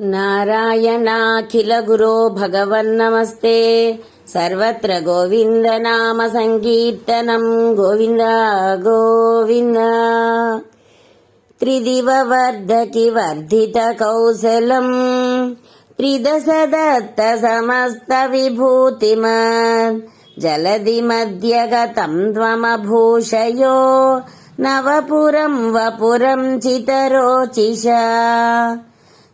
నారాయణాఖిల గురో భగవన్నమస్తే సర్వత్ర గోవింద నామ సంకీర్తనం గోవింద గోవింద త్రిదివ వర్ధకి వర్ధిత కౌశలం త్రిదశ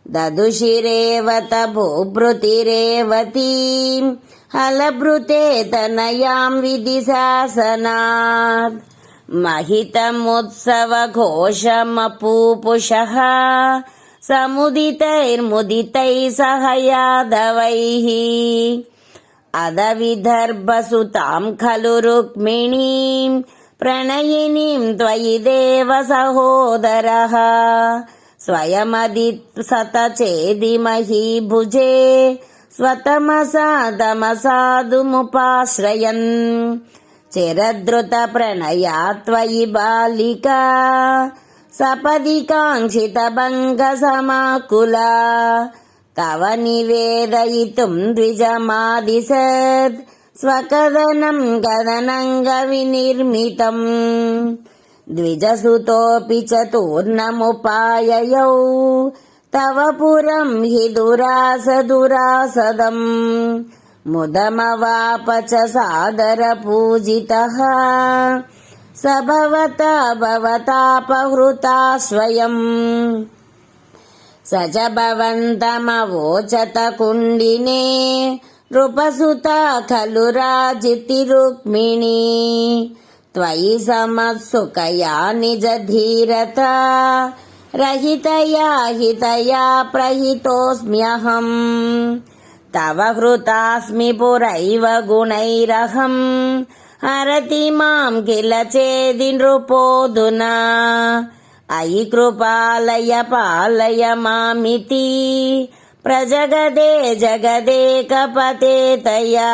దత్త సమస్త విభూతిమత్ జలది మధ్యగతం త్వమభూషయో నవపురం వపురం చితరోచిషా దదుషిరేవత భూభృతిరేవతీం హలభృతే తనయాం విధిశాసనాత్ महितमुत्सवघोषमपूपुषः समुदितैर्मुदितैः सह यादवैः अदविदर्भसुताम् खलु रुक्मिणीम् प्रणयिनीम् त्वयि देव सहोदरः स्वयमदिसतचेदिमही भुजे स्वतमसादमसाधुमुपाश्रयन् चिरद्रुतप्रणया त्वयि बालिका सपदि काङ्क्षितभङ्गसमाकुला तव निवेदयितुम् द्विजमादिशत् स्वकदनम् गदनङ्गविनिर्मितम् द्विजसुतोऽपि चतुर्नमुपाययौ तव पुरम् हि दुरासदुरासदम् मुदमवाप च सादरपूजितः स भवता भवतापहृता स्वयम् स च भवन्तमवोचत कुण्डिने नृपसुता खलु राजिति रुक्मिणी त्वयि समत्सुकया निजधीरता रहितया हितया प्रहितोऽस्म्यहम् तव हृतास्मि पुरैव गुणैरहम् हरति माम् किल चेदि नृपोऽधुना अयि कृपालय पालय मामिति प्रजगदे जगदेकपते तया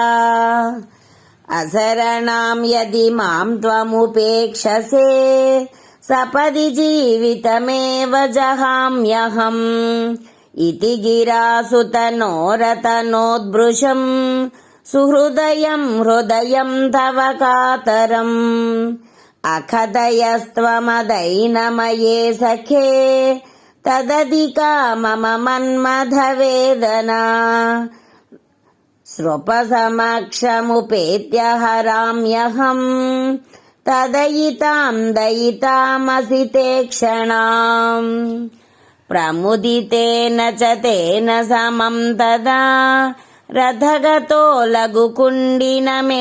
असरणाम् यदि माम् त्वमुपेक्षसे सपदि जीवितमेव जहाम्यहम्। इति गिरासुतनोरतनोद्भृशम् सुहृदयम् हृदयम् तव कातरम्। अखदयस्त्वमदैनमये सखे तदधिका मम मन्मथवेदना सृपसमक्षमुपेत्य हराम्यहम् तदयिताम् दयितामसि ते क्षणाम् प्रमुदितेन च तेन समम् तदा रथगतो लघुकुण्डिनमे